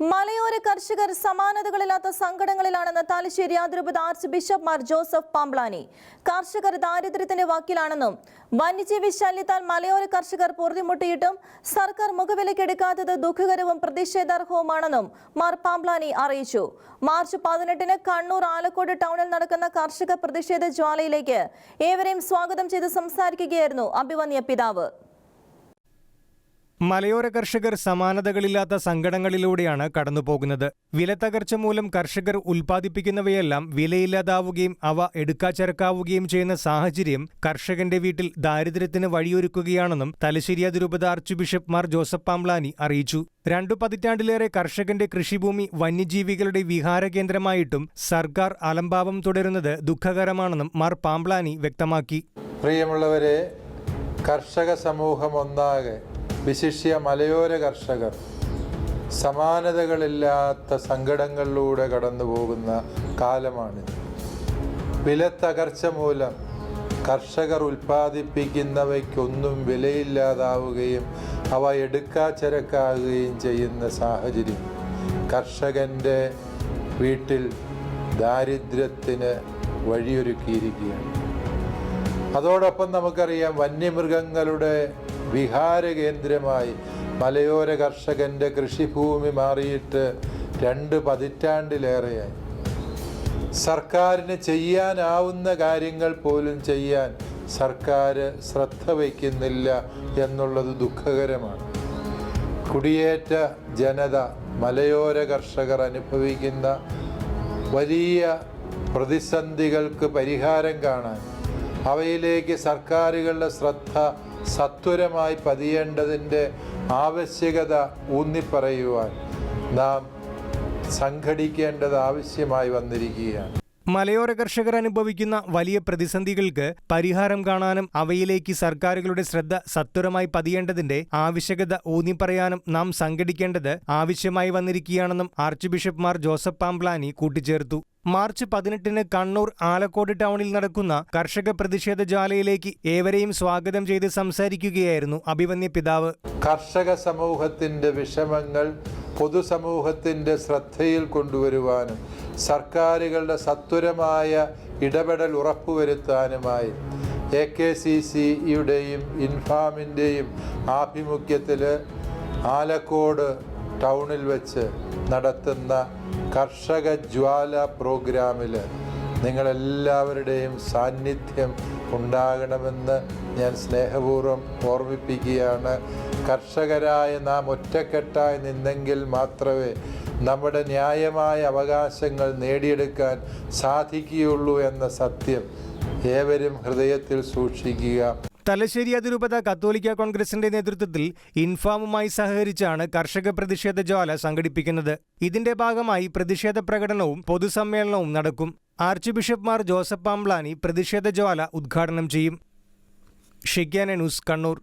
മലയോര കർഷകർ സമാനതകളില്ലാത്ത സങ്കടങ്ങളിലാണെന്ന് തലശ്ശേരി അതിരൂപത archbishop Mar Joseph Pamplany കർഷകർ ദാരിദ്ര്യത്തിന്റെ വാക്കിലാണെന്നും വന്യജീവി ശല്യത്താൽ മലയോര കർഷകർ പൊറുതിമുട്ടിയിട്ടും സർക്കാർ മുഖവിലക്കെടുക്കാത്തത് ദുഃഖകരവും പ്രതിഷേധാർഹവുമാണെന്നും മാർ പാംബ്ലാനി അറിയിച്ചു. മാർച്ച് പതിനെട്ടിന് കണ്ണൂർ ആലക്കോട് ടൗണിൽ നടക്കുന്ന കർഷക പ്രതിഷേധ ജ്വാലയിലേക്ക് ഏവരെയും സ്വാഗതം ചെയ്ത് സംസാരിക്കുകയായിരുന്നു അഭിവന്യ പിതാവ്. മലയോര കർഷകർ സമാനതകളില്ലാത്ത സങ്കടങ്ങളിലൂടെയാണ് കടന്നുപോകുന്നത്. വിലത്തകർച്ച മൂലം കർഷകർ ഉൽപ്പാദിപ്പിക്കുന്നവയെല്ലാം വിലയില്ലാതാവുകയും അവ എടുക്കാച്ചരക്കാവുകയും ചെയ്യുന്ന സാഹചര്യം കർഷകന്റെ വീട്ടിൽ ദാരിദ്ര്യത്തിന് വഴിയൊരുക്കുകയാണെന്നും തലശ്ശേരി അതിരൂപത archbishop Mar Joseph Pamplany അറിയിച്ചു. രണ്ടു പതിറ്റാണ്ടിലേറെ കർഷകന്റെ കൃഷിഭൂമി വന്യജീവികളുടെ വിഹാര കേന്ദ്രമായിട്ടും സർക്കാർ അലംഭാവം തുടരുന്നത് ദുഃഖകരമാണെന്നും മാർ പാംലാനി വ്യക്തമാക്കി. പ്രിയമുള്ളവരെ കർഷക സമൂഹം ഒന്നാകെ വിശിഷ്യ മലയോര കർഷകർ സമാനതകളില്ലാത്ത സങ്കടങ്ങളിലൂടെ കടന്നു പോകുന്ന കാലമാണിത് വിലത്തകർച്ച മൂലം കർഷകർ ഉൽപ്പാദിപ്പിക്കുന്നവയ്ക്കൊന്നും വിലയില്ലാതാവുകയും അവ എടുക്കാച്ചരക്കാകുകയും ചെയ്യുന്ന സാഹചര്യം. കർഷകന്റെ വീട്ടിൽ ദാരിദ്ര്യത്തിന് വഴിയൊരുക്കിയിരിക്കുകയാണ്. അതോടൊപ്പം നമുക്കറിയാം വന്യമൃഗങ്ങളുടെ വിഹാര കേന്ദ്രമായി മലയോര കർഷകന്റെ കൃഷിഭൂമി മാറിയിട്ട് രണ്ട് പതിറ്റാണ്ടിലേറെയായി. സർക്കാരിന് ചെയ്യാനാവുന്ന കാര്യങ്ങൾ പോലും ചെയ്യാൻ സർക്കാർ ശ്രദ്ധ വയ്ക്കുന്നില്ല എന്നുള്ളത് ദുഃഖകരമാണ്. കുടിയേറ്റ ജനത മലയോര കർഷകർ അനുഭവിക്കുന്ന വലിയ പ്രതിസന്ധികൾക്ക് പരിഹാരം കാണാൻ അവയിലേക്ക് സർക്കാരുകളുടെ ശ്രദ്ധ സത്വരമായി പതിയേണ്ടതിന്റെ ആവശ്യകത ഊന്നിപ്പറയുവാൻ നാം സംഘടിക്കേണ്ടത് ആവശ്യമായി വന്നിരിക്കുകയാണ്. മലയോര കർഷകർ അനുഭവിക്കുന്ന വലിയ പ്രതിസന്ധികൾക്ക് പരിഹാരം കാണാനും അവയിലേക്ക് സർക്കാരുകളുടെ ശ്രദ്ധ സത്വരമായി പതിയേണ്ടതിന്റെ ആവശ്യകത ഊന്നിപ്പറയാനും നാം സംഘടിക്കേണ്ടത് ആവശ്യമായി വന്നിരിക്കുകയാണെന്നും archbishop Mar Joseph Pamplany കൂട്ടിച്ചേർത്തു. മാർച്ച് പതിനെട്ടിന് കണ്ണൂർ ആലക്കോട് ടൗണിൽ നടക്കുന്ന കർഷക പ്രതിഷേധ ജാലയിലേക്ക് ഏവരെയും സ്വാഗതം ചെയ്ത് സംസാരിക്കുകയായിരുന്നു അഭിമന്യ പിതാവ്. കർഷക സമൂഹത്തിന്റെ വിഷമങ്ങൾ പൊതുസമൂഹത്തിന്റെ ശ്രദ്ധയിൽ കൊണ്ടുവരുവാനും സർക്കാരുകളുടെ സത്വരമായ ഇടപെടൽ ഉറപ്പുവരുത്താനുമായി എ കെ സി സിയുടെയും ഇൻഫാമിന്റെയും ആഭിമുഖ്യത്തിൽ ആലക്കോട് ടൗണിൽ വെച്ച് നടത്തുന്ന കർഷക ജ്വാല പ്രോഗ്രാമിൽ നിങ്ങളെല്ലാവരുടെയും സാന്നിധ്യം ഉണ്ടാകണമെന്ന് ഞാൻ സ്നേഹപൂർവം ഓർമ്മിപ്പിക്കുകയാണ്. കർഷകരായ നാം ഒറ്റക്കെട്ടായി നിന്നെങ്കിൽ മാത്രമേ നമ്മുടെ ന്യായമായ അവകാശങ്ങൾ നേടിയെടുക്കാൻ സാധിക്കുകയുള്ളൂ എന്ന സത്യം ഏവരും ഹൃദയത്തിൽ സൂക്ഷിക്കുക. തലശ്ശേരി അതിരൂപത കത്തോലിക്ക കോൺഗ്രസിന്റെ നേതൃത്വത്തിൽ ഇൻഫാമുമായി സഹകരിച്ചാണ് കർഷക പ്രതിഷേധ ജ്വാല സംഘടിപ്പിക്കുന്നത്. ഇതിന്റെ ഭാഗമായി പ്രതിഷേധ പ്രകടനവും പൊതുസമ്മേളനവും നടക്കും. Archbishop Mar Joseph Pamplany പ്രതിഷേധ ജ്വാല ഉദ്ഘാടനം ചെയ്യും. ഷിഗ്യാന ന്യൂസ് കണ്ണൂർ.